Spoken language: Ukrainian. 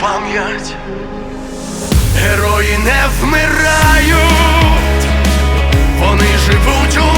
Пам'ять, герої не вмирають, вони живуть у